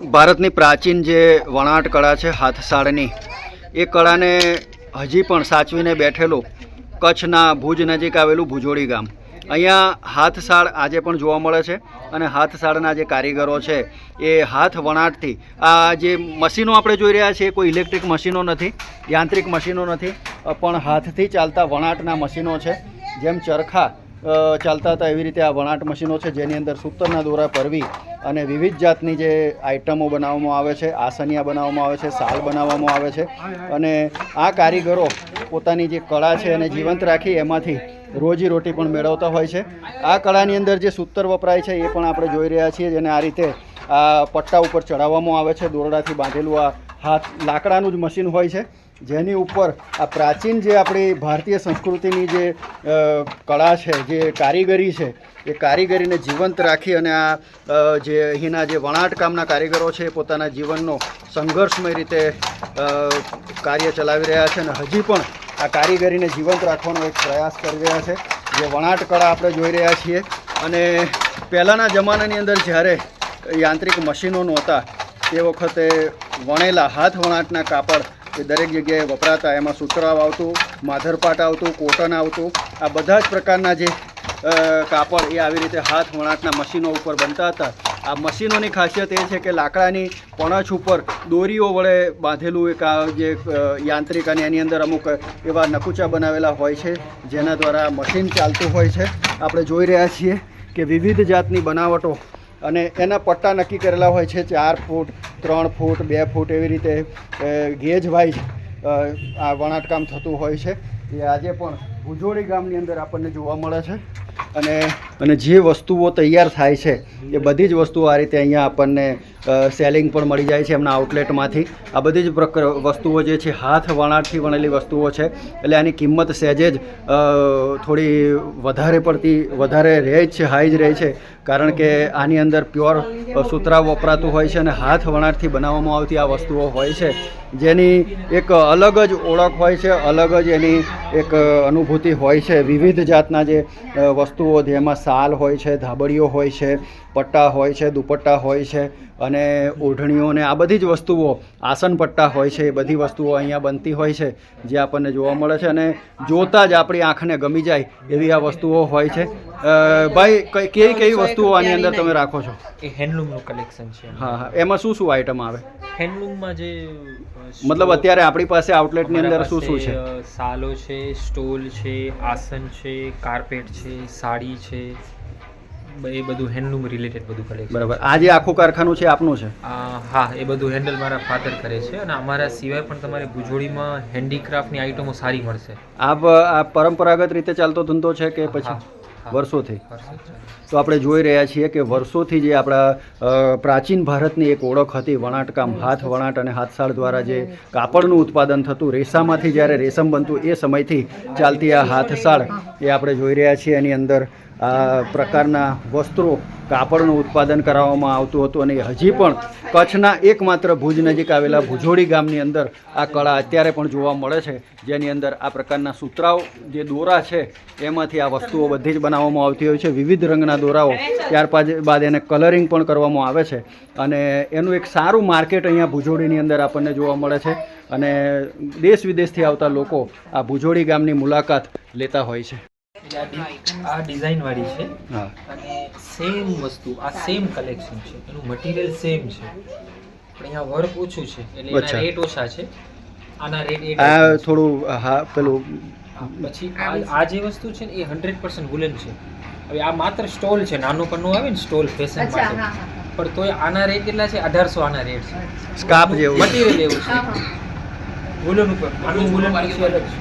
ભારતની પ્રાચીન જે વણાટ કળા છે હાથસાળની એ કળાને હજી પણ સાચવીને બેઠેલું કચ્છના ભુજ નજીક આવેલું ભુજોડી ગામ. અહીંયા હાથસાળ આજે પણ જોવા મળે છે અને હાથસાળના જે કારીગરો છે, એ હાથ વણાટથી આ જે મશીનો આપણે જોઈ રહ્યા છીએ કોઈ ઇલેક્ટ્રિક મશીનો નથી, યાંત્રિક મશીનો નથી પણ હાથથી ચાલતા વણાટના મશીનો છે. જેમ ચરખા ચાલતા હતા એવી રીતે આ વણાટ મશીનો છે જેની અંદર સૂતરના દોરા પરવી અને વિવિધ જાતની જે આઇટમો બનાવવામાં આવે છે, આસનિયા બનાવવામાં આવે છે, સાલ બનાવવામાં આવે છે અને આ કારીગરો પોતાની જે કળા છે એને જીવંત રાખી એમાંથી રોજીરોટી પણ મેળવતા હોય છે. આ કળાની અંદર જે સૂતર વપરાય છે એ પણ આપણે જોઈ રહ્યા છીએ જેને આ રીતે આ પટ્ટા ઉપર ચડાવવામાં આવે છે. દોરડાથી બાંધેલું આ હાથ લાકડાનું જ મશીન હોય છે. જેની ઉપર આ પ્રાચીન જે આપણી ભારતીય સંસ્કૃતિની જે કળા છે, જે કારીગરી છે, એ કારીગરીને જીવંત રાખી અને આ જે અહીંના જે વણાટ કામના કારીગરો છે એ પોતાના જીવનનો સંઘર્ષમય રીતે કાર્ય ચલાવી રહ્યા છે અને હજી પણ આ કારીગરીને જીવંત રાખવાનો એક પ્રયાસ કરી રહ્યા છે. જે વણાટ કળા આપણે જોઈ રહ્યા છીએ. અને પહેલાંના જમાનાની અંદર જ્યારે યાંત્રિક મશીનો નહોતા તે વખતે વણેલા હાથ વણાટના કાપડ એ દરેક જગ્યાએ વપરાતા, એમાં સુતરાવ આવતું, માધરપાટ આવતું, કોટન આવતું, આ બધા જ પ્રકારના જે કાપડ એ આવી રીતે હાથ વણાટના મશીનો ઉપર બનતા હતા. આ મશીનોની ખાસિયત એ છે કે લાકડાની પણછ ઉપર દોરીઓ વડે બાંધેલું એક જે યાંત્રિક અને એની અંદર અમુક એવા નકુચા બનાવેલા હોય છે, જેના દ્વારા મશીન ચાલતું હોય છે. આપણે જોઈ રહ્યા છીએ કે વિવિધ જાતની બનાવટો અને એના પટ્ટા નક્કી કરેલા હોય છે ચાર ફૂટ, ત્રણ ફૂટ, બે ફૂટ એવી રીતે ગેજ વાઇઝ આ વણાટકામ થતું હોય છે. એ આજે પણ ભુજોડી ગામની અંદર આપણને જોવા મળે છે. અને અને જે વસ્તુઓ તૈયાર થાય છે, એ બધી જ વસ્તુઓ આ રીતે અહીંયા આપણને સેલિંગ પણ મળી જાય છે એમના આઉટલેટમાંથી આ બધી જ વસ્તુઓ જે છે, હાથ વણાટથી વણેલી વસ્તુઓ છે. એટલે આની કિંમત સહેજે જ થોડી વધારે પડતી, વધારે રહે જ છે, હાઈ જ રહે છે. કારણ કે આની અંદર પ્યોર સૂતરા વપરાતું હોય છે અને હાથ વણાટથી બનાવવામાં આવતી આ વસ્તુઓ હોય છે. જેની એક અલગ જ ઓળખ હોય છે, અલગ જ એની એક અનુભૂતિ હોય છે. વિવિધ જાતના જે વસ્તુઓ જેમાં સાલ હોય છે ધાબળીઓ હોય છે પટ્ટા હોય છે દુપટ્ટા હોય છે અને ઓઢણીઓ ને આ બધી જ વસ્તુઓ આસન પટ્ટા હોય છે એ બધી વસ્તુઓ અહીંયા બનતી હોય છે જે આપણને જોવા મળે છે અને જોતાં જ આપણી આંખને ગમી જાય એવી આ વસ્તુઓ હોય છે. ભાઈ કઈ કેવી કેવી વસ્તુઓ આની અંદર તમે રાખો છો? એ હેન્ડલૂમનું કલેક્શન છે. હા હા. એમાં શું શું આઈટમ આવે? હેન્ડલૂમમાં જે મતલબ અત્યારે આપણી પાસે આઉટલેટની અંદર શું શું છે? સાલો છે સ્ટોલ છે આસન છે કાર્પેટ છે સાડી છે બ- એ બધું હેન્ડલૂમ રિલેટેડ બધું કરે છે. બરાબર. આ જે આખું કારખાનું છે આપનું છે? હા એ બધું હેન્ડલ મારા ફાધર કરે છે અને અમારા સિવાય પણ તમારે ભુજોડીમાં હેન્ડીક્રાફ્ટની આઇટમો સારી મળશે. આ પરંપરાગત રીતે ચાલતો ધંધો છે કે પછી. વર્ષોથી. તો આપણે જોઈ રહ્યા છીએ કે વર્ષોથી જે આપણા પ્રાચીન ભારતની એક ઓળખ હતી, વણાટકામ, હાથ વણાટ અને હાથસાળ દ્વારા જે કાપડનું ઉત્પાદન થતું, રેસામાંથી જ્યારે રેશમ બનતું, એ સમયથી ચાલતી આ હાથસાળ એ આપણે જોઈ રહ્યા છીએ. એની અંદર પ્રકારના વસ્ત્રો કાપડનું ઉત્પાદન કરાવવામાં આવતું હતું અને હજી પણ કચ્છના એકમાત્ર ભુજ નજીક આવેલા ભુજોડી ગામની અંદર આ કળા અત્યારે પણ જોવા મળે છે. જેની અંદર આ પ્રકારના સૂતરાઓ જે દોરા છે, એમાંથી આ વસ્તુઓ બધી જ બનાવવામાં આવતી હોય છે. વિવિધ રંગના દોરાઓ ત્યાર બાદ એને કલરિંગ પણ કરવામાં આવે છે. અને એનું એક સારું માર્કેટ અહીંયા ભુજોડીની અંદર આપણને જોવા મળે છે અને દેશ વિદેશથી આવતા લોકો આ ભુજોડી ગામની મુલાકાત લેતા હોય છે. આ ડિઝાઇન વાળી છે. અને સેમ વસ્તુ આ સેમ કલેક્શન છે. એનું મટીરિયલ સેમ છે. પણ અહીંયા વર્ક ઓછું છે. એટલે એના. રેટ ઓછા છે. આના રેટ આ થોડું હા પેલું પછી આ જે વસ્તુ છે ને એ હંડ્રેડ પર્સન્ટ વુલન છે. હવે આ માત્ર સ્ટોલ છે નાનો પન્નો આવે ને સ્ટોલ ફેશન માટે. પણ તોય આના રેટ કેટલા છે? અઢારસો આના રેટ છે. સ્કાર્ફ જેવું મટીરિયલ એવું છે. વુલન ઉપર આનું વુલન પછી અલગ છે.